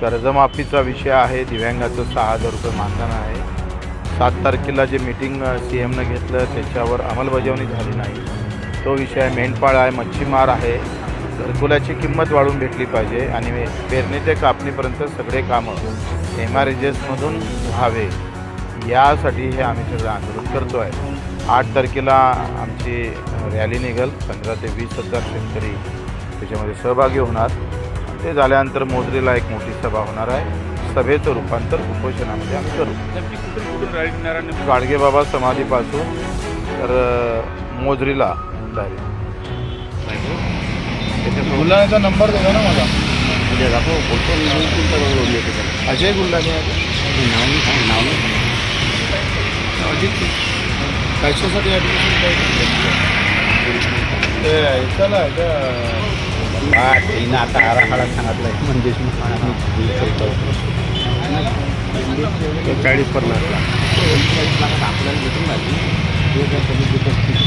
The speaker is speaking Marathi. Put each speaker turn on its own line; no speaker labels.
कर्जमाफीचा विषय आहे दिव्यांगाचं सहा हजार रुपये मानधन आहे. सात तारखेला जे मीटिंग सी एमनं घेतलं त्याच्यावर अंमलबजावणी झाली नाही. तो विषय आहे मेंढपाळ आहे मच्छीमार आहे. घरकुलाची किंमत वाढवून भेटली पाहिजे आणि पेरणी ते कापणीपर्यंत सगळे कामं एम आर एजएसमधून व्हावे. यासाठी हे आम्ही सगळं आंदोलन करतो आहे आठ तारखेला आमची रॅली निघेल. पंधरा ते वीस हजार शेतकरी त्याच्यामध्ये सहभागी होणार. ते झाल्यानंतर मोजरीला एक मोठी सभा होणार आहे. सभेचं रूपांतर उपोषणामध्ये आम्ही करू. गाडगेबाबा समाधीपासून तर मोजरीला गुल्हाण्याचा नंबर देतो ना मला. अजय गुल्हाने कशासाठी ॲडमिशन ते ऐकायला आहे का?
तिनं आता आराखडा सांगितलाय. म्हणजे
चाळीस पन्नासला.
आपल्याला भेटून राहिली.